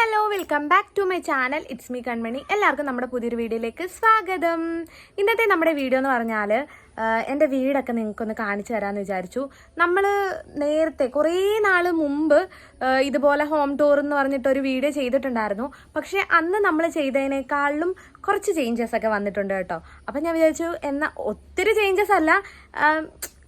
Hello welcome back to my channel. It's me Kanmani. എല്ലാവർക്കും നമ്മുടെ പുതിയൊരു വീഡിയോയിലേക്ക് സ്വാഗതം. ഇന്നത്തെ നമ്മുടെ വീഡിയോ എന്ന് പറഞ്ഞാൽ എന്റെ വീടൊക്കെ നിങ്ങൾക്കൊന്ന് കാണിച്ചു തരാമെന്ന് വിചാരിച്ചു. നമ്മൾ നേരത്തെ കുറേ നാൾ മുമ്പ് ഇതുപോലെ ഹോം ടൂർ എന്ന് പറഞ്ഞിട്ട് ഒരു വീഡിയോ ചെയ്തിട്ടുണ്ടായിരുന്നു. പക്ഷേ അന്ന് നമ്മൾ ചെയ്തതിനേക്കാളും കുറച്ച് ചേഞ്ചസ് ഒക്കെ വന്നിട്ടുണ്ട് കേട്ടോ. അപ്പം ഞാൻ വിചാരിച്ചു എന്നാൽ ഒത്തിരി ചേഞ്ചസ് അല്ല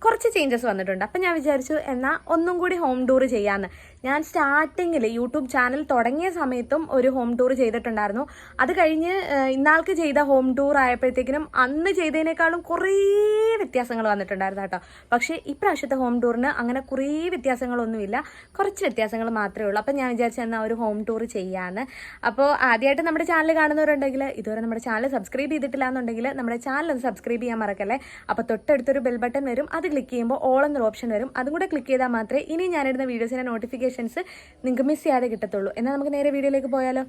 കുറച്ച് ചേഞ്ചസ് വന്നിട്ടുണ്ട്. അപ്പം ഞാൻ വിചാരിച്ചു എന്നാൽ ഒന്നും കൂടി ഹോം ടൂർ ചെയ്യാമെന്ന് ഞാൻ സ്റ്റാർട്ടിങ്ങിൽ യൂട്യൂബ് ചാനൽ തുടങ്ങിയ സമയത്തും ഒരു ഹോം ടൂർ ചെയ്തിട്ടുണ്ടായിരുന്നു. അത് കഴിഞ്ഞ് ഇന്നാൾക്ക് ചെയ്ത ഹോം ടൂർ ആയപ്പോഴത്തേക്കിനും അന്ന് ചെയ്തതിനേക്കാളും കുറേ വ്യത്യാസങ്ങൾ വന്നിട്ടുണ്ടായിരുന്നു കേട്ടോ. പക്ഷേ ഇപ്രാവശ്യത്തെ ഹോം ടൂറിന് അങ്ങനെ കുറേ വ്യത്യാസങ്ങളൊന്നുമില്ല. കുറച്ച് വ്യത്യാസങ്ങൾ മാത്രമേ ഉള്ളൂ. അപ്പം ഞാൻ വിചാരിച്ചു എന്നാൽ ഒരു ഹോം ടൂർ ചെയ്യാമെന്ന് അപ്പോൾ ആദ്യമായിട്ട് നമ്മുടെ ചാനൽ കാണുന്നവരുണ്ടെങ്കിൽ ഇതുവരെ നമ്മുടെ ചാനൽ സബ്സ്ക്രൈബ് ചെയ്തിട്ടില്ല എന്നുണ്ടെങ്കിൽ നമ്മുടെ ചാനൽ ഒന്ന് സബ്സ്ക്രൈബ് ചെയ്യാൻ മറക്കല്ലേ? അപ്പോൾ തൊട്ടടുത്തൊരു ബെൽ ബട്ടൺ വരും. അത് ക്ലിക്ക് ചെയ്യുമ്പോൾ ഓൾ എന്നൊരു ഓപ്ഷൻ വരും. അതും കൂടെ ക്ലിക്ക് ചെയ്താൽ മാത്രമേ ഇനി ഞാനിടുന്ന വീഡിയോസിന്റെ നോട്ടിഫിക്കേഷൻസ് നിങ്ങൾക്ക് മിസ് ചെയ്യാതെ കിട്ടത്തുള്ളൂ. എന്നാൽ നമുക്ക് നേരെ വീഡിയോയിലേക്ക് പോയാലോ.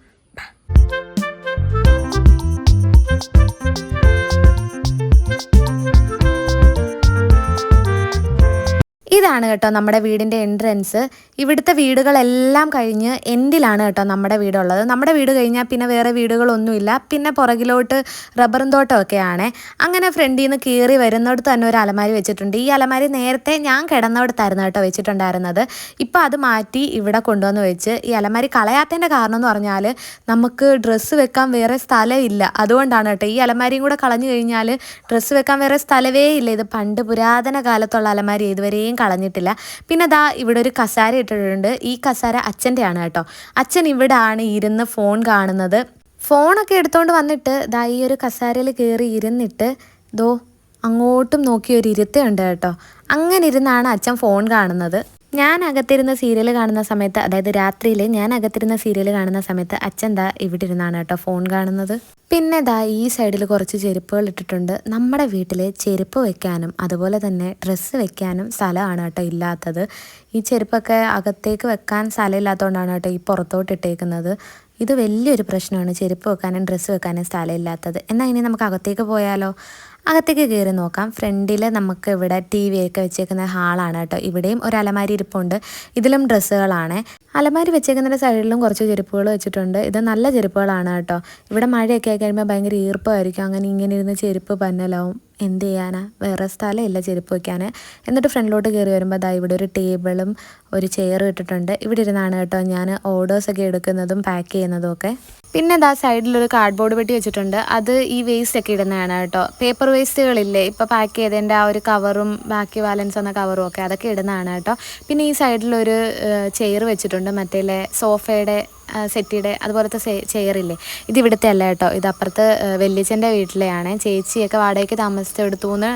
ഇതാണ് കേട്ടോ നമ്മുടെ വീടിന്റെ എൻട്രൻസ് ഇവിടുത്തെ വീടുകളെല്ലാം കഴിഞ്ഞ് എൻഡിലാണ് കേട്ടോ നമ്മുടെ വീടുള്ളത്? നമ്മുടെ വീട് കഴിഞ്ഞാൽ പിന്നെ വേറെ വീടുകളൊന്നുമില്ല. പിന്നെ പുറകിലോട്ട് റബ്ബറും തോട്ടമൊക്കെയാണ്. അങ്ങനെ ഫ്രണ്ടിൽ നിന്ന് കയറി വരുന്നിടത്ത് തന്നെ ഒരു അലമാരി വെച്ചിട്ടുണ്ട്. ഈ അലമാരി നേരത്തെ ഞാൻ കിടന്നിടത്തായിരുന്നു കേട്ടോ വെച്ചിട്ടുണ്ടായിരുന്നത്. ഇപ്പം അത് മാറ്റി ഇവിടെ കൊണ്ടുവന്ന് വെച്ച് ഈ അലമാരി കളയാത്തതിന്റെ കാരണം എന്ന് പറഞ്ഞാൽ നമുക്ക് ഡ്രസ്സ് വെക്കാൻ വേറെ സ്ഥലമില്ല. അതുകൊണ്ടാണ് കേട്ടോ ഈ അലമാരിയും കൂടെ കളഞ്ഞു കഴിഞ്ഞാൽ ഡ്രസ്സ് വെക്കാൻ വേറെ സ്ഥലമേ ഇല്ല. ഇത് പണ്ട് പുരാതന കാലത്തുള്ള അലമാരി. ഇതുവരെയും കളഞ്ഞിട്ടില്ല. പിന്നെ ദാ ഇവിടെ ഒരു കസാര ഇട്ടിട്ടുണ്ട്. ഈ കസാര അച്ഛന്റെ ആണ് കേട്ടോ. അച്ഛൻ ഇവിടെ ആണ് ഇരുന്ന് ഫോൺ കാണുന്നത്. ഫോണൊക്കെ എടുത്തുകൊണ്ട് വന്നിട്ട് ദാ ഈ ഒരു കസാരയിൽ കയറി ഇരുന്നിട്ട് ദോ അങ്ങോട്ടും നോക്കിയൊരു ഇരുത്തയുണ്ട് കേട്ടോ. അങ്ങനെ ഇരുന്നാണ് അച്ഛൻ ഫോൺ കാണുന്നത്. ഞാൻ അകത്തിരുന്ന സീരിയൽ കാണുന്ന സമയത്ത് അതായത് രാത്രിയിൽ ഞാൻ അകത്തിരുന്ന സീരിയൽ കാണുന്ന സമയത്ത് അച്ഛൻ ദാ ഇവിടെ ഇരുന്നാണ് കേട്ടോ ഫോൺ കാണുന്നത്. പിന്നെ ദാ ഈ സൈഡിൽ കുറച്ച് ചെരുപ്പുകൾ ഇട്ടിട്ടുണ്ട്. നമ്മുടെ വീട്ടിൽ ചെരുപ്പ് വെക്കാനും അതുപോലെ തന്നെ ഡ്രസ്സ് വെക്കാനും സ്ഥലമാണ് കേട്ടോ ഇല്ലാത്തത്. ഈ ചെരുപ്പൊക്കെ അകത്തേക്ക് വെക്കാൻ സ്ഥലമില്ലാത്തതുകൊണ്ടാണ് കേട്ടോ ഈ പുറത്തോട്ട് ഇട്ടേക്കുന്നത്. ഇത് വലിയൊരു പ്രശ്നമാണ്. ചെരുപ്പ് വെക്കാനും ഡ്രസ്സ് വെക്കാനും സ്ഥലമില്ലാത്തത്. എന്നാൽ ഇനി നമുക്ക് അകത്തേക്ക് പോയാലോ? അകത്തേക്ക് കയറി നോക്കാം. ഫ്രണ്ടിൽ നമുക്ക് ഇവിടെ ടി വി ഒക്കെ വെച്ചേക്കുന്ന ഹാളാണ് കേട്ടോ. ഇവിടെയും ഒരു അലമാരി ഇരിപ്പുണ്ട്. ഇതിലും ഡ്രസ്സുകളാണ്. അലമാരി വെച്ചേക്കുന്നതിന്റെ സൈഡിലും കുറച്ച് ചെരുപ്പുകൾ വെച്ചിട്ടുണ്ട്. ഇത് നല്ല ചെരുപ്പുകളാണ് കേട്ടോ. ഇവിടെ മഴയൊക്കെ ആയി കഴിയുമ്പോൾ ഭയങ്കര ഈർപ്പമായിരിക്കും അങ്ങനെ ഇങ്ങനെ ഇരുന്ന് ചെരുപ്പ് പന്നലാവും. എന്ത് ചെയ്യാനാ? വേറെ സ്ഥലമില്ല ചെരുപ്പ് വയ്ക്കാൻ എന്നിട്ട് ഫ്രണ്ടിലോട്ട് കയറി വരുമ്പോൾ ദാ ഇവിടെ ഒരു ടേബിളും ഒരു ചെയറും ഇട്ടിട്ടുണ്ട്. ഇവിടെ ഇരുന്നാണ് കേട്ടോ ഞാൻ ഓർഡേഴ്സൊക്കെ എടുക്കുന്നതും പാക്ക് ചെയ്യുന്നതും ഒക്കെ. പിന്നെ ദാ സൈഡിലൊരു കാർഡ്ബോർഡ് പെട്ടി വെച്ചിട്ടുണ്ട്. അത് ഈ വേസ്റ്റ് ഒക്കെ ഇടുന്നതാണ് കേട്ടോ. പേപ്പർ വേസ്റ്റുകളില്ലേ ഇപ്പോൾ പാക്ക് ചെയ്തതിന്റെ ആ ഒരു കവറും ബാക്കി ബാലൻസ് എന്ന കവറും ഒക്കെ അതൊക്കെ ഇടുന്നതാണ് കേട്ടോ. പിന്നെ ഈ സൈഡിലൊരു ചെയർ വെച്ചിട്ടുണ്ട്. മറ്റേ സോഫയുടെ സെറ്റിയുടെ അതുപോലത്തെ ചെയറില്ലേ? ഇത് ഇവിടുത്തെ അല്ല കേട്ടോ. ഇത് അപ്പുറത്ത് വെല്ലിച്ചന്റെ വീട്ടിലെയാണ്. ചേച്ചിയൊക്കെ വാടകയ്ക്ക് താമസിച്ചെടുത്തു നിന്ന്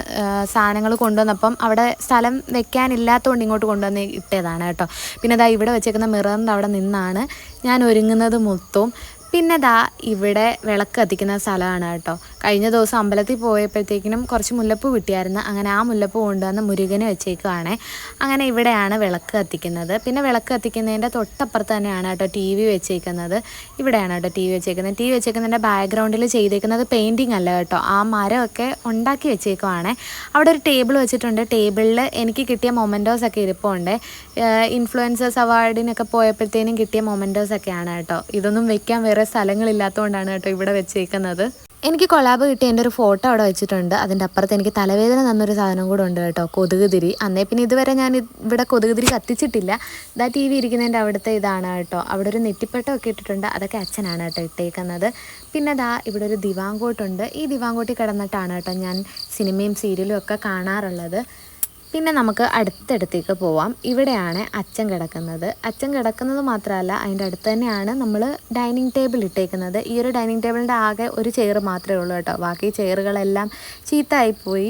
സാധനങ്ങൾ കൊണ്ടുവന്നപ്പം അവിടെ സ്ഥലം വെക്കാനില്ലാത്തതുകൊണ്ട് ഇങ്ങോട്ട് കൊണ്ടുവന്ന് ഇട്ടതാണ് കേട്ടോ. പിന്നെ ദാ ഇവിടെ വെച്ചേക്കുന്ന മിററിന്റെ അവിടെ നിന്നാണ് ഞാൻ ഒരുങ്ങുന്നത് മൊത്തവും. പിന്നെ ദാ ഇവിടെ വിളക്ക് കത്തിക്കുന്ന സ്ഥലമാണ് കേട്ടോ. കഴിഞ്ഞ ദിവസം അമ്പലത്തിൽ പോയപ്പോഴത്തേക്കിനും കുറച്ച് മുല്ലപ്പൂ കിട്ടിയായിരുന്നു. അങ്ങനെ ആ മുല്ലപ്പൂ കൊണ്ടുവന്ന് മുരുകന് വെച്ചേക്കുവാണ്. അങ്ങനെ ഇവിടെയാണ് വിളക്ക് കത്തിക്കുന്നത്. പിന്നെ വിളക്ക് കത്തിക്കുന്നതിന്റെ തൊട്ടപ്പുറത്ത് തന്നെയാണ് കേട്ടോ ടി വി വെച്ചേക്കുന്നത്. ഇവിടെയാണ് കേട്ടോ ടി വി വെച്ചേക്കുന്നത്. ടി വി വെച്ചേക്കുന്നതിന്റെ ബാക്ക്ഗ്രൗണ്ടിൽ ചെയ്തേക്കുന്നത് പെയിന്റിങ് അല്ല കേട്ടോ. ആ മരമൊക്കെ ഉണ്ടാക്കി വെച്ചേക്കുവാണ്. അവിടെ ഒരു ടേബിൾ വെച്ചിട്ടുണ്ട്. ടേബിളിൽ എനിക്ക് കിട്ടിയ മൊമെന്റോസൊക്കെ ഇരിപ്പുണ്ട്. ഇൻഫ്ലുവൻസേഴ്സ് അവാർഡിനൊക്കെ പോയപ്പോഴത്തേനും കിട്ടിയ മൊമെന്റോസൊക്കെയാണ് കേട്ടോ. ഇതൊന്നും വെക്കാൻ വേറെ സ്ഥലങ്ങളില്ലാത്തതുകൊണ്ടാണ് കേട്ടോ ഇവിടെ വെച്ചേക്കുന്നത്. എനിക്ക് കൊളാബ് കിട്ടിയ എന്റെ ഒരു ഫോട്ടോ അവിടെ വെച്ചിട്ടുണ്ട്. അതിന്റെ അപ്പുറത്ത് എനിക്ക് തലവേദന തന്നൊരു സാധനം കൂടെ ഉണ്ട് കേട്ടോ കൊതുക് തിരി അന്നേ പിന്നെ ഇതുവരെ ഞാൻ ഇവിടെ കൊതുക് തിരി കത്തിച്ചിട്ടില്ല. ഇതാ ടി വി ഇരിക്കുന്നതിന്റെ അവിടുത്തെ ഇതാണ് കേട്ടോ. അവിടെ ഒരു നെറ്റിപ്പട്ടമൊക്കെ ഇട്ടിട്ടുണ്ട്. അതൊക്കെ അച്ഛനാണ് കേട്ടോ ഇട്ടേക്കുന്നത്. പിന്നെ ദാ ഇവിടെ ഒരു ദിവാങ്കോട്ടുണ്ട്. ഈ ദിവാങ്കോട്ടിൽ കിടന്നിട്ടാണ് കേട്ടോ ഞാൻ സിനിമയും സീരിയലും ഒക്കെ കാണാറുള്ളത്. പിന്നെ നമുക്ക് അടുത്തടുത്തേക്ക് പോവാം. ഇവിടെയാണ് അച്ഛൻ കിടക്കുന്നത്. അച്ഛൻ കിടക്കുന്നത് മാത്രമല്ല അതിന്റെ അടുത്ത് തന്നെയാണ് നമ്മൾ ഡൈനിങ് ടേബിൾ ഇട്ടേക്കുന്നത്. ഈ ഒരു ഡൈനിങ് ടേബിളിന്റെ ആകെ ഒരു ചെയർ മാത്രമേ ഉള്ളൂ കേട്ടോ. ബാക്കി ചെയറുകളെല്ലാം ചീത്തയായിപ്പോയി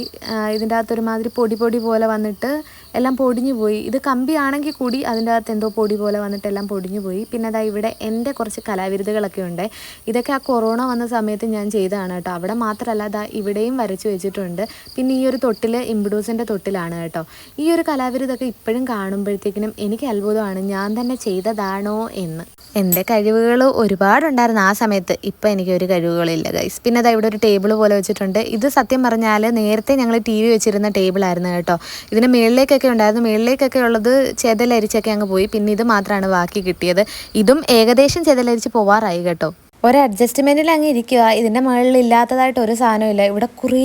ഇതിന്റെ അകത്തൊരുമാതിരി പൊടി പൊടി പോലെ വന്നിട്ട് എല്ലാം പൊടിഞ്ഞു പോയി. ഇത് കമ്പിയാണെങ്കിൽ കൂടി അതിന്റെ അകത്ത് എന്തോ പൊടി പോലെ വന്നിട്ട് എല്ലാം പൊടിഞ്ഞു പോയി. പിന്നെ അതാ ഇവിടെ എന്റെ കുറച്ച് കലാവിരുതുകളൊക്കെ ഉണ്ട്. ഇതൊക്കെ ആ കൊറോണ വന്ന സമയത്ത് ഞാൻ ചെയ്തതാണ് കേട്ടോ. അവിടെ മാത്രമല്ല അതാ ഇവിടെയും വരച്ചു വെച്ചിട്ടുണ്ട്. പിന്നെ ഈ ഒരു തൊട്ടിൽ ഇംബിഡൂസിന്റെ തൊട്ടിലാണ് കേട്ടോ. ഈ ഒരു കലാവിരുതൊക്കെ ഇപ്പോഴും കാണുമ്പോഴത്തേക്കിനും എനിക്ക് അത്ഭുതമാണ്. ഞാൻ തന്നെ ചെയ്തതാണോ എന്ന്. എന്റെ കഴിവുകൾ ഒരുപാടുണ്ടായിരുന്നു ആ സമയത്ത്. ഇപ്പം എനിക്ക് ഒരു കഴിവുകളില്ല ഗൈസ് പിന്നെ അതാ ഇവിടെ ഒരു ടേബിൾ പോലെ വെച്ചിട്ടുണ്ട്. ഇത് സത്യം പറഞ്ഞാൽ നേരത്തെ ഞങ്ങൾ ടി വി വെച്ചിരുന്ന ടേബിളായിരുന്നു കേട്ടോ. ഇതിന് മുകളിലേക്കൊക്കെ ഉണ്ടായിരുന്നു. മുകളിലേക്കൊക്കെ ഉള്ളത് ചെതലരിച്ചൊക്കെ അങ്ങ് പോയി. പിന്നെ ഇത് മാത്രമാണ് ബാക്കി കിട്ടിയത്. ഇതും ഏകദേശം ചെതലരിച്ച് പോവാറായി കേട്ടോ. ഒരു അഡ്ജസ്റ്റ്മെന്റിൽ അങ്ങ് ഇരിക്കുക. ഇതിന്റെ മുകളിൽ ഇല്ലാത്തതായിട്ട് ഒരു സാധനമില്ല ഇവിടെ കുറേ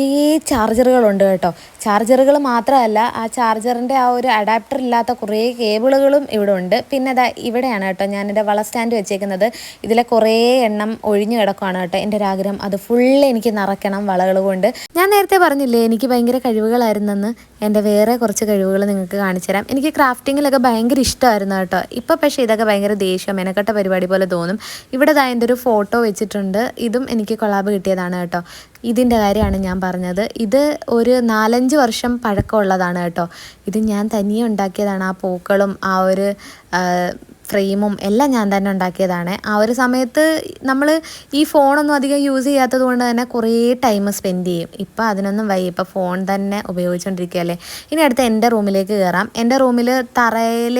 ചാർജറുകളുണ്ട് കേട്ടോ. ചാർജറുകൾ മാത്രമല്ല ആ ചാർജറിന്റെ ആ ഒരു അഡാപ്റ്റർ ഇല്ലാത്ത കുറേ കേബിളുകളും ഇവിടെ ഉണ്ട്. പിന്നെ അതാ ഇവിടെയാണ് കേട്ടോ ഞാൻ എന്റെ വള സ്റ്റാൻഡ് വെച്ചേക്കുന്നത്. ഇതിലെ കുറേ എണ്ണം ഒഴിഞ്ഞു കിടക്കുകയാണ് കേട്ടോ. എന്റെ ഒരു ആഗ്രഹം. അത് ഫുള്ള് എനിക്ക് നിറയ്ക്കണം വളകൾ കൊണ്ട്. ഞാൻ നേരത്തെ പറഞ്ഞില്ലേ എനിക്ക് ഭയങ്കര കഴിവുകളായിരുന്നെന്ന്. എന്റെ വേറെ കുറച്ച് കഴിവുകൾ നിങ്ങൾക്ക് കാണിച്ചുതരാം എനിക്ക് ക്രാഫ്റ്റിങ്ങിലൊക്കെ ഭയങ്കര ഇഷ്ടമായിരുന്നു കേട്ടോ. ഇപ്പോൾ പക്ഷേ ഇതൊക്കെ ഭയങ്കര ദേഷ്യം മെനക്കെട്ട പരിപാടി പോലെ തോന്നും. ഇവിടെ ദാ എന്റെ ഒരു ഫോട്ടോ വെച്ചിട്ടുണ്ട്. ഇതും എനിക്ക് കൊളാബ് കിട്ടിയതാണ് കേട്ടോ. ഇതിന്റെ കാര്യമാണ് ഞാൻ പറഞ്ഞത്. ഇത് ഒരു നാലഞ്ച് വർഷം പഴക്കമുള്ളതാണ് കേട്ടോ. ഇത് ഞാൻ തനിയെ ഉണ്ടാക്കിയതാണ് ആ പൂക്കളും ആ ഒരു ഫ്രെയിമും എല്ലാം ഞാൻ തന്നെ ഉണ്ടാക്കിയതാണ്. ആ ഒരു സമയത്ത് നമ്മൾ ഈ ഫോണൊന്നും അധികം യൂസ് ചെയ്യാത്തത് കൊണ്ട് തന്നെ കുറേ ടൈം സ്പെൻഡ് ചെയ്യും. ഇപ്പം അതിനൊന്നും വൈ ഇപ്പം ഫോൺ തന്നെ ഉപയോഗിച്ചുകൊണ്ടിരിക്കുകയല്ലേ ഇനി അടുത്ത് എന്റെ റൂമിലേക്ക് കയറാം എന്റെ റൂമിൽ തറയിൽ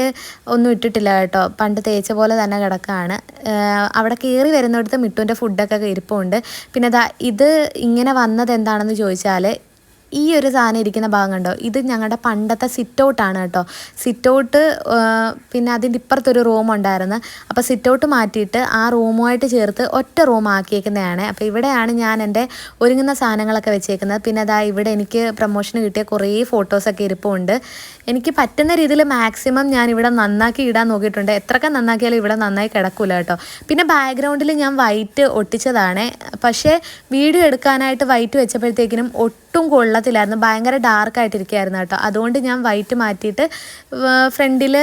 ഒന്നും ഇട്ടിട്ടില്ല കേട്ടോ. പണ്ട് തേച്ച പോലെ തന്നെ കിടക്കുകയാണ് അവിടെ കയറി വരുന്നിടത്ത് മിട്ടുവിന്റെ ഫുഡൊക്കെ ഇരിപ്പുണ്ട്. പിന്നെ ഇത് ഇങ്ങനെ വന്നത് എന്താണെന്ന് ചോദിച്ചാൽ ഈ ഒരു സാധനം ഇരിക്കുന്ന ഭാഗം കണ്ടോ ഇത് ഞങ്ങളുടെ പണ്ടത്തെ സിറ്റൗട്ടാണ് കേട്ടോ. സിറ്റൗട്ട് പിന്നെ അതിന്റെ ഇപ്പുറത്തൊരു റൂം ഉണ്ടായിരുന്നു. അപ്പോൾ സിറ്റൗട്ട് മാറ്റിയിട്ട് ആ റൂമുമായിട്ട് ചേർത്ത് ഒറ്റ റൂം ആക്കിയേക്കുന്നതാണ്. അപ്പോൾ ഇവിടെയാണ് ഞാൻ എന്റെ ഒരുങ്ങുന്ന സാധനങ്ങളൊക്കെ വെച്ചേക്കുന്നത്. പിന്നെ അതാ ഇവിടെ എനിക്ക് പ്രൊമോഷന് കിട്ടിയ കുറേ ഫോട്ടോസൊക്കെ ഇരിപ്പുണ്ട്. എനിക്ക് പറ്റുന്ന രീതിയിൽ മാക്സിമം ഞാൻ ഇവിടെ നന്നാക്കി ഇടാൻ നോക്കിയിട്ടുണ്ട്. എത്രയൊക്കെ നന്നാക്കിയാലും ഇവിടെ നന്നായി കിടക്കില്ല കേട്ടോ. പിന്നെ ബാക്ക്ഗ്രൗണ്ടിൽ ഞാൻ വൈറ്റ് ഒട്ടിച്ചതാണ്. പക്ഷേ വീഡിയോ എടുക്കാനായിട്ട് വൈറ്റ് വെച്ചപ്പോഴത്തേക്കിനും ഒട്ടും കൊള്ളത്തില്ലായിരുന്നു ഭയങ്കര ഡാർക്ക് ആയിട്ടിരിക്കുകയായിരുന്നു കേട്ടോ. അതുകൊണ്ട് ഞാൻ വൈറ്റ് മാറ്റിയിട്ട് ഫ്രണ്ടിൽ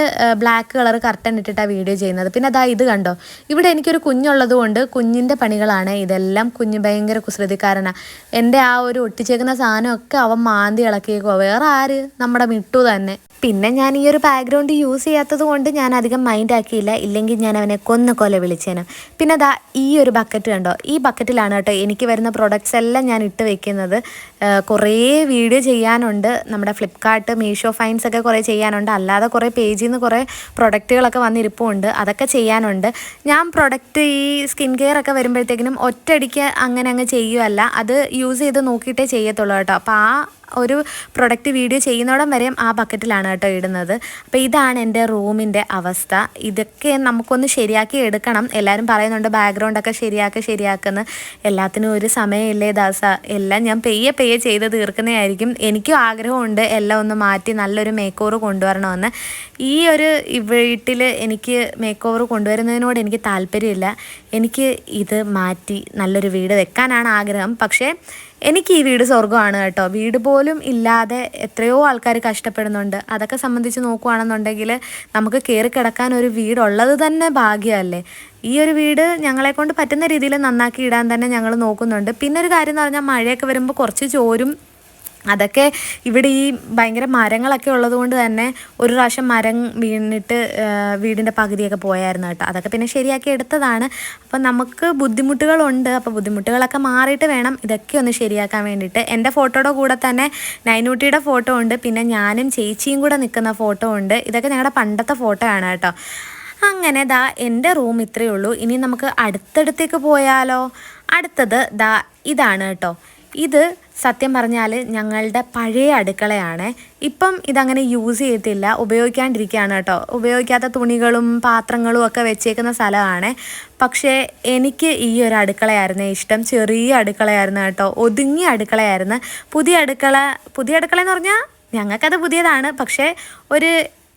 ബ്ലാക്ക് കളർ കർട്ടൻ ഇട്ടിട്ടാണ് വീഡിയോ ചെയ്യുന്നത്. പിന്നെ അതാ ഇത് കണ്ടോ? ഇവിടെ എനിക്കൊരു കുഞ്ഞുള്ളത് കൊണ്ട് കുഞ്ഞിന്റെ പണികളാണ്. ഇതെല്ലാം കുഞ്ഞ് ഭയങ്കര കുസൃതിക്കാരനാണ് എന്റെ ആ ഒരു ഒട്ടിച്ചേക്കുന്ന സാധനമൊക്കെ അവൻ മാന്തി ഇളക്കിയേക്കുവാ. വേറെ ആര്? നമ്മുടെ മിട്ടു തന്നെ. പിന്നെ ഞാൻ ഈ ഒരു ബാക്ക്ഗ്രൗണ്ട് യൂസ് ചെയ്യാത്തത് കൊണ്ട് ഞാൻ അധികം മൈൻഡ് ആക്കിയില്ല. ഇല്ലെങ്കിൽ ഞാൻ അവനെ കൊന്ന കൊല വിളിച്ചേനും. പിന്നെ അതാ ഈ ഒരു ബക്കറ്റ് കണ്ടോ? ഈ ബക്കറ്റിലാണ് കേട്ടോ എനിക്ക് വരുന്ന പ്രൊഡക്ട്സ് എല്ലാം ഞാൻ ഇട്ട് വെക്കുന്നത്. കുറേ വീഡിയോ ചെയ്യാനുണ്ട്. നമ്മുടെ ഫ്ലിപ്കാർട്ട് മീഷോ ഫൈൻസ് ഒക്കെ കുറേ ചെയ്യാനുണ്ട്. അല്ലാതെ കുറേ പേജിൽ നിന്ന് കുറേ പ്രൊഡക്റ്റുകളൊക്കെ വന്നിരിപ്പുണ്ട്. അതൊക്കെ ചെയ്യാനുണ്ട്. ഞാൻ പ്രൊഡക്റ്റ് ഈ സ്കിൻ കെയർ ഒക്കെ വരുമ്പോഴത്തേക്കിനും ഒറ്റയടിക്ക് അങ്ങനെ അങ്ങ് ചെയ്യുമല്ല അത് യൂസ് ചെയ്ത് നോക്കിയിട്ടേ ചെയ്യത്തുള്ളൂ കേട്ടോ. അപ്പോൾ ആ ഒരു പ്രൊഡക്റ്റ് വീഡിയോ ചെയ്യുന്നോടം വരെയും ആ ബക്കറ്റിലാണ് കേട്ടോ ഇടുന്നത്. അപ്പോൾ ഇതാണ് എന്റെ റൂമിന്റെ അവസ്ഥ. ഇതൊക്കെ നമുക്കൊന്ന് ശരിയാക്കി എടുക്കണം. എല്ലാവരും പറയുന്നുണ്ട് ബാക്ക്ഗ്രൗണ്ടൊക്കെ ശരിയാക്കുക ശരിയാക്കുന്ന. എല്ലാത്തിനും ഒരു സമയമില്ലേ ദാസ എല്ലാം ഞാൻ പെയ്യെ പെയ്യെ ചെയ്ത് തീർക്കുന്നതായിരിക്കും. എനിക്കും ആഗ്രഹമുണ്ട് എല്ലാം ഒന്ന് മാറ്റി നല്ലൊരു മേക്ക് ഓവർ കൊണ്ടുവരണമെന്ന്. ഈ ഒരു വീട്ടിൽ എനിക്ക് മേക്ക് ഓവർ കൊണ്ടുവരുന്നതിനോട് എനിക്ക് താല്പര്യമില്ല. എനിക്ക് ഇത് മാറ്റി നല്ലൊരു വീട് വെക്കാനാണ് ആഗ്രഹം. പക്ഷേ എനിക്ക് ഈ വീട് സ്വർഗമാണ് കേട്ടോ. വീട് പോലും ഇല്ലാതെ എത്രയോ ആൾക്കാർ കഷ്ടപ്പെടുന്നുണ്ട്. അതൊക്കെ സംബന്ധിച്ച് നോക്കുകയാണെന്നുണ്ടെങ്കിൽ നമുക്ക് കയറി കിടക്കാൻ ഒരു വീടുള്ളത് തന്നെ ഭാഗ്യമല്ലേ. ഈ ഒരു വീട് ഞങ്ങളെ കൊണ്ട് പറ്റുന്ന രീതിയിൽ നന്നാക്കി ഇടാൻ തന്നെ ഞങ്ങൾ നോക്കുന്നുണ്ട്. പിന്നെ ഒരു കാര്യം എന്ന് പറഞ്ഞാൽ മഴയൊക്കെ വരുമ്പോൾ കുറച്ച് ചോരും അതൊക്കെ ഇവിടെ ഈ ഭയങ്കര മരങ്ങളൊക്കെ ഉള്ളതുകൊണ്ട് തന്നെ ഒരു പ്രാവശ്യം മരം വീണിട്ട് വീടിന്റെ പകുതിയൊക്കെ പോയായിരുന്നു കേട്ടോ. അതൊക്കെ പിന്നെ ശരിയാക്കി എടുത്തതാണ്. അപ്പം നമുക്ക് ബുദ്ധിമുട്ടുകളുണ്ട്. അപ്പോൾ ബുദ്ധിമുട്ടുകളൊക്കെ മാറിയിട്ട് വേണം ഇതൊക്കെ ഒന്ന് ശരിയാക്കാൻ വേണ്ടിയിട്ട്. എന്റെ ഫോട്ടോയുടെ കൂടെ തന്നെ നൈനൂട്ടിയുടെ ഫോട്ടോ ഉണ്ട്. പിന്നെ ഞാനും ചേച്ചിയും കൂടെ നിൽക്കുന്ന ഫോട്ടോ ഉണ്ട്. ഇതൊക്കെ ഞങ്ങളുടെ പണ്ടത്തെ ഫോട്ടോ ആണ് കേട്ടോ. അങ്ങനെ ദാ എന്റെ റൂം ഇത്രയേ ഉള്ളൂ. ഇനി നമുക്ക് അടുത്തടുത്തേക്ക് പോയാലോ? അടുത്തത് ദാ ഇതാണ് കേട്ടോ. ഇത് സത്യം പറഞ്ഞാൽ ഞങ്ങളുടെ പഴയ അടുക്കളയാണ്. ഇപ്പം ഇതങ്ങനെ യൂസ് ചെയ്യത്തില്ല ഉപയോഗിക്കാണ്ടിരിക്കുകയാണ് കേട്ടോ. ഉപയോഗിക്കാത്ത തുണികളും പാത്രങ്ങളും ഒക്കെ വെച്ചേക്കുന്ന സ്ഥലമാണ്. പക്ഷേ എനിക്ക് ഈ ഒരു അടുക്കളയായിരുന്നു ഇഷ്ടം. ചെറിയ അടുക്കളയായിരുന്നു കേട്ടോ. ഒതുങ്ങിയ അടുക്കളയായിരുന്നു. പുതിയ അടുക്കള പുതിയ അടുക്കള എന്ന് പറഞ്ഞാൽ ഞങ്ങൾക്കത് പുതിയതാണ്. പക്ഷേ ഒരു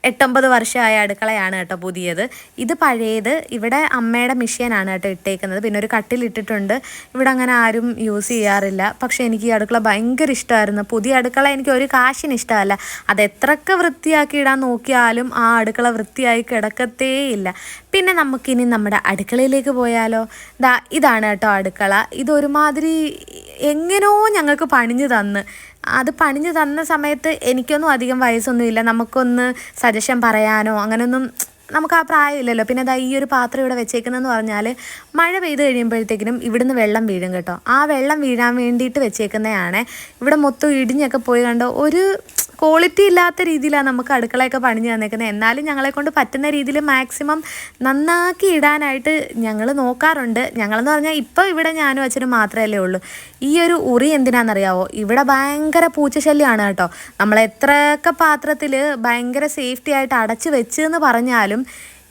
എട്ടൊമ്പത് വർഷമായ അടുക്കളയാണ് കേട്ടോ പുതിയത്. ഇത് പഴയത് ഇവിടെ അമ്മയുടെ മിഷ്യനാണ് കേട്ടോ ഇട്ടേക്കുന്നത്. പിന്നെ ഒരു കട്ടിലിട്ടിട്ടുണ്ട് ഇവിടെ അങ്ങനെ ആരും യൂസ് ചെയ്യാറില്ല. പക്ഷേ എനിക്ക് ഈ അടുക്കള ഭയങ്കര ഇഷ്ടമായിരുന്നു. പുതിയ അടുക്കള എനിക്ക് ഒരു കാശിന് ഇഷ്ടമല്ല. അത് എത്രയൊക്കെ വൃത്തിയാക്കി ഇടാൻ നോക്കിയാലും ആ അടുക്കള വൃത്തിയായി കിടക്കത്തേ ഇല്ല. പിന്നെ നമുക്കിനി നമ്മുടെ അടുക്കളയിലേക്ക് പോയാലോ? ദാ ഇതാണ് കേട്ടോ അടുക്കള. ഇതൊരുമാതിരി എങ്ങനെയോ ഞങ്ങൾക്ക് പണിഞ്ഞു തന്ന്. അത് പണിഞ്ഞു തന്ന സമയത്ത് എനിക്കൊന്നും അധികം വയസ്സൊന്നുമില്ല. നമുക്കൊന്ന് സജഷൻ പറയാനോ അങ്ങനെയൊന്നും നമുക്ക് ആ പ്രായമില്ലല്ലോ. പിന്നെ അതാ ഈ ഒരു പാത്രം ഇവിടെ വെച്ചേക്കുന്നതെന്ന് പറഞ്ഞാൽ മഴ പെയ്ത് കഴിയുമ്പോഴത്തേക്കിനും ഇവിടുന്ന് വെള്ളം വീഴും കേട്ടോ. ആ വെള്ളം വീഴാൻ വേണ്ടിയിട്ട് വെച്ചേക്കുന്നതാണ്. ഇവിടെ മൊത്തം ഇടിഞ്ഞൊക്കെ പോയി കണ്ടോ ഒരു ക്വാളിറ്റി ഇല്ലാത്ത രീതിയിലാണ് നമുക്ക് അടുക്കളയൊക്കെ പണിഞ്ഞു തന്നേക്കുന്നത്. എന്നാലും ഞങ്ങളെ കൊണ്ട് പറ്റുന്ന രീതിയിൽ മാക്സിമം നന്നാക്കി ഇടാനായിട്ട് ഞങ്ങൾ നോക്കാറുണ്ട്. ഞങ്ങളെന്ന് പറഞ്ഞാൽ ഇപ്പോൾ ഇവിടെ ഞാനും അച്ഛനും മാത്രമല്ലേ ഉള്ളൂ. ഈ ഒരു ഉറി എന്തിനാണെന്നറിയാവോ? ഇവിടെ ഭയങ്കര പൂച്ചശല്യമാണ് കേട്ടോ. നമ്മൾ എത്രയൊക്കെ പാത്രത്തിൽ ഭയങ്കര സേഫ്റ്റി ആയിട്ട് അടച്ചു വെച്ചെന്ന് പറഞ്ഞാലും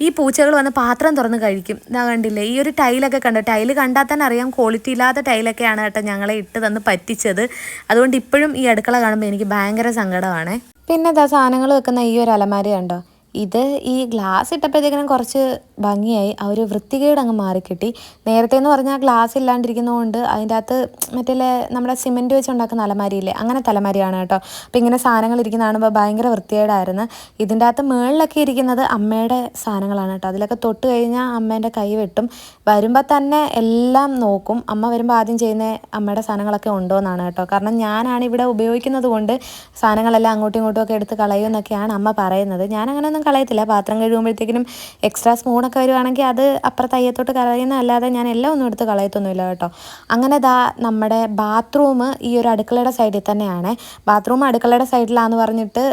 ഈ പൂച്ചകൾ വന്ന് പാത്രം തുറന്ന് കഴിക്കും. ഞാൻ കണ്ടില്ലേ? ഈ ഒരു ടൈലൊക്കെ കണ്ടോ? ടൈൽ കണ്ടാൽ തന്നെ അറിയാം ക്വാളിറ്റി ഇല്ലാത്ത ടൈലൊക്കെയാണ് കേട്ടോ ഞങ്ങളെ ഇട്ട് തന്ന് പറ്റിച്ചത്. അതുകൊണ്ട് ഇപ്പോഴും ഈ അടുക്കള കാണുമ്പോൾ എനിക്ക് ഭയങ്കര സങ്കടമാണ്. പിന്നെ ദാ സാധനങ്ങൾ വെക്കുന്ന ഈ ഒരു അലമാര കണ്ടോ? ഇത് ഈ ഗ്ലാസ് ഇട്ടപ്പോഴത്തേക്കിനും കുറച്ച് ഭംഗിയായി. ആ ഒരു വൃത്തികേട് അങ്ങ് മാറിക്കിട്ടി. നേരത്തെ എന്ന് പറഞ്ഞാൽ ഗ്ലാസ് ഇല്ലാണ്ടിരിക്കുന്നതുകൊണ്ട് അതിന്റെ അകത്ത് മറ്റേ നമ്മുടെ സിമെന്റ് വെച്ച് ഉണ്ടാക്കുന്ന അലമാരിയില്ലേ? അങ്ങനെ തലമാരിയാണ് കേട്ടോ. അപ്പം ഇങ്ങനെ സാധനങ്ങൾ ഇരിക്കുന്ന കാണുമ്പോൾ ഭയങ്കര വൃത്തികേടായിരുന്നു. ഇതിന്റെ അകത്ത് മുകളിലൊക്കെ ഇരിക്കുന്നത് അമ്മയുടെ സാധനങ്ങളാണ് കേട്ടോ. അതിലൊക്കെ തൊട്ട് കഴിഞ്ഞാൽ അമ്മേന്റെ കൈ വെട്ടും. വരുമ്പോൾ തന്നെ എല്ലാം നോക്കും. അമ്മ വരുമ്പോൾ ആദ്യം ചെയ്യുന്ന അമ്മയുടെ സാധനങ്ങളൊക്കെ ഉണ്ടോ എന്നാണ് കേട്ടോ. കാരണം ഞാനാണ് ഇവിടെ ഉപയോഗിക്കുന്നത് കൊണ്ട് സാധനങ്ങളെല്ലാം അങ്ങോട്ടും ഇങ്ങോട്ടും ഒക്കെ എടുത്ത് കളയുമെന്നൊക്കെയാണ് അമ്മ പറയുന്നത്. ഞാൻ അങ്ങനെയൊന്നും കളയത്തില്ല. പാത്രം കഴുകുമ്പോഴത്തേക്കിനും എക്സ്ട്രാ സ്പൂണൊക്കെ വരുവാണെങ്കിൽ അത് അപ്പുറത്ത് അയ്യത്തോട്ട് കളയുന്നതല്ലാതെ ഞാൻ എല്ലാം ഒന്നും എടുത്ത് കളയത്തൊന്നുമില്ല കേട്ടോ. അങ്ങനെ ദാ നമ്മുടെ ബാത്റൂം ഈ ഒരു അടുക്കളയുടെ സൈഡിൽ തന്നെയാണ്. ബാത്റൂം അടുക്കളയുടെ സൈഡിലാന്ന് പറഞ്ഞിട്ട്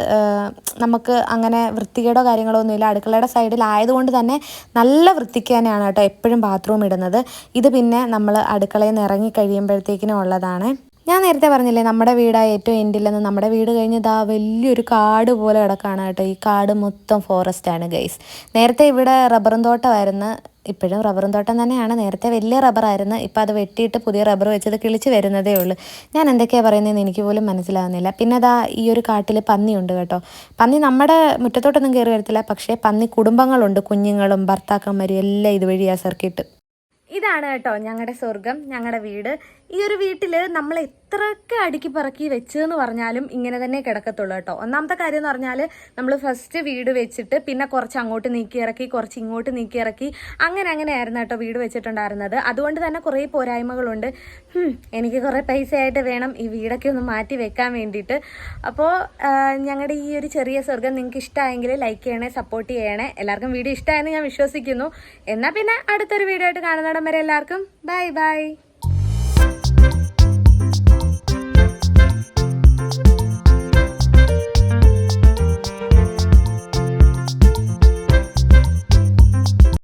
നമുക്ക് അങ്ങനെ വൃത്തികേടോ കാര്യങ്ങളോ ഒന്നുമില്ല. അടുക്കളയുടെ സൈഡിലായതുകൊണ്ട് തന്നെ നല്ല വൃത്തിക്ക് തന്നെയാണ് കേട്ടോ എപ്പോഴും ബാത്റൂം ഇടുന്നത്. ഇത് പിന്നെ നമ്മൾ അടുക്കളയിൽ നിന്ന് ഇറങ്ങി കഴിയുമ്പോഴത്തേക്കിനും ഉള്ളതാണ്. ഞാൻ നേരത്തെ പറഞ്ഞില്ലേ നമ്മുടെ വീടാ ഏറ്റവും എൻഡിലെന്ന്. നമ്മുടെ വീട് കഴിഞ്ഞ് ഇതാ വലിയൊരു കാട് പോലെ കിടക്കാണ് കേട്ടോ. ഈ കാട് മൊത്തം ഫോറസ്റ്റ് ആണ് ഗൈസ് നേരത്തെ ഇവിടെ റബ്ബറും തോട്ടമായിരുന്നു. ഇപ്പോഴും റബ്ബറും തോട്ടം തന്നെയാണ്. നേരത്തെ വലിയ റബ്ബറായിരുന്നു. ഇപ്പോൾ അത് വെട്ടിയിട്ട് പുതിയ റബ്ബർ വെച്ചത് കിളിച്ച് വരുന്നതേ ഉള്ളൂ. ഞാൻ എന്തൊക്കെയാണ് പറയുന്നതെന്ന് എനിക്ക് പോലും മനസ്സിലാകുന്നില്ല പിന്നെ അതാ ഈ ഒരു കാട്ടിൽ പന്നിയുണ്ട് കേട്ടോ. പന്നി നമ്മുടെ മുറ്റത്തോട്ടൊന്നും കയറി വരത്തില്ല. പക്ഷേ പന്നി കുടുംബങ്ങളുണ്ട്. കുഞ്ഞുങ്ങളും ഭർത്താക്കന്മാരും എല്ലാം ഇതുവഴി ആ സർക്കിട്ട് ഇതാണ് കേട്ടോ ഞങ്ങളുടെ സ്വർഗം ഞങ്ങളുടെ വീട്. ഈ ഒരു വീട്ടിൽ നമ്മൾ എത്രയൊക്കെ അടുക്കി പറക്കി വെച്ചെന്ന് പറഞ്ഞാലും ഇങ്ങനെ തന്നെ കിടക്കത്തുള്ളൂ കേട്ടോ. ഒന്നാമത്തെ കാര്യം എന്ന് പറഞ്ഞാൽ നമ്മൾ ഫസ്റ്റ് വീട് വെച്ചിട്ട് പിന്നെ കുറച്ച് അങ്ങോട്ട് നീക്കി ഇറക്കി കുറച്ച് ഇങ്ങോട്ട് നീക്കി ഇറക്കി അങ്ങനെ അങ്ങനെ ആയിരുന്നു കേട്ടോ വീട് വെച്ചിട്ടുണ്ടായിരുന്നത്. അതുകൊണ്ട് തന്നെ കുറേ പോരായ്മകളുണ്ട്. എനിക്ക് കുറേ പൈസ ആയിട്ട് വേണം ഈ വീടൊക്കെ ഒന്ന് മാറ്റി വെക്കാൻ വേണ്ടിയിട്ട്. അപ്പോൾ ഞങ്ങളുടെ ഈ ഒരു ചെറിയ സ്വർഗം നിങ്ങൾക്ക് ഇഷ്ടമായെങ്കിൽ ലൈക്ക് ചെയ്യണേ സപ്പോർട്ട് ചെയ്യണേ. എല്ലാവർക്കും വീഡിയോ ഇഷ്ടമായെന്ന് ഞാൻ വിശ്വസിക്കുന്നു. എന്നാൽ പിന്നെ അടുത്തൊരു വീഡിയോ ആയിട്ട് കാണുന്നിടം വരെ എല്ലാവർക്കും ബൈ ബൈ